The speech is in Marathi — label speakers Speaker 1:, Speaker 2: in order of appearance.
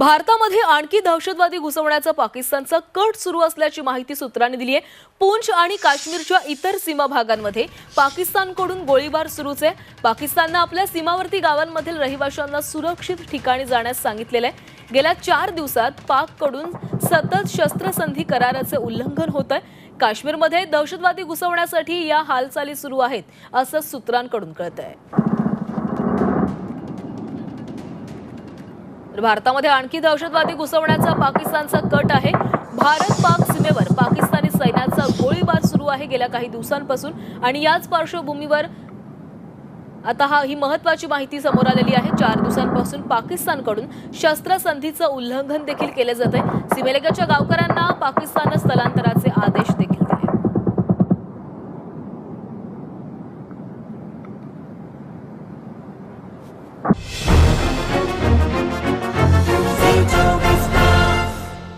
Speaker 1: भारतामध्ये आणखी दहशतवादी घुसवण्याचा पाकिस्तानचा कट सुरू असल्याची माहिती सूत्रांनी दिली आहे पूंछ आणि काश्मीरच्या इतर सीमा भागांमध्ये पाकिस्तानकडून गोळीबार सुरूच आहे. पाकिस्ताननं आपल्या सीमावर्ती गावांमधील रहिवाशांना सुरक्षित ठिकाणी जाण्यास सांगितलेलं आहे. गेल्या चार दिवसात पाककडून सतत शस्त्रसंधी कराराचे उल्लंघन होत आहे काश्मीरमध्ये दहशतवादी घुसवण्यासाठी या हालचाली सुरू आहेत असं सूत्रांकडून कळत आहे तर भारतामध्ये आणखी दहशतवादी घुसवण्याचा पाकिस्तानचा कट आहे. भारत पाक सीमेवर पाकिस्तानी सैन्याचा गोळीबार सुरू आहे गेल्या काही दिवसांपासून. आणि याच पार्श्वभूमीवर आता हा ही महत्वाची माहिती समोर आलेली आहे. चार दिवसांपासून पाकिस्तानकडून शस्त्रसंधीचं उल्लंघन देखील केलं जात आहे सीमेलगाच्या गावकऱ्यांना पाकिस्ताननं स्थलांतरात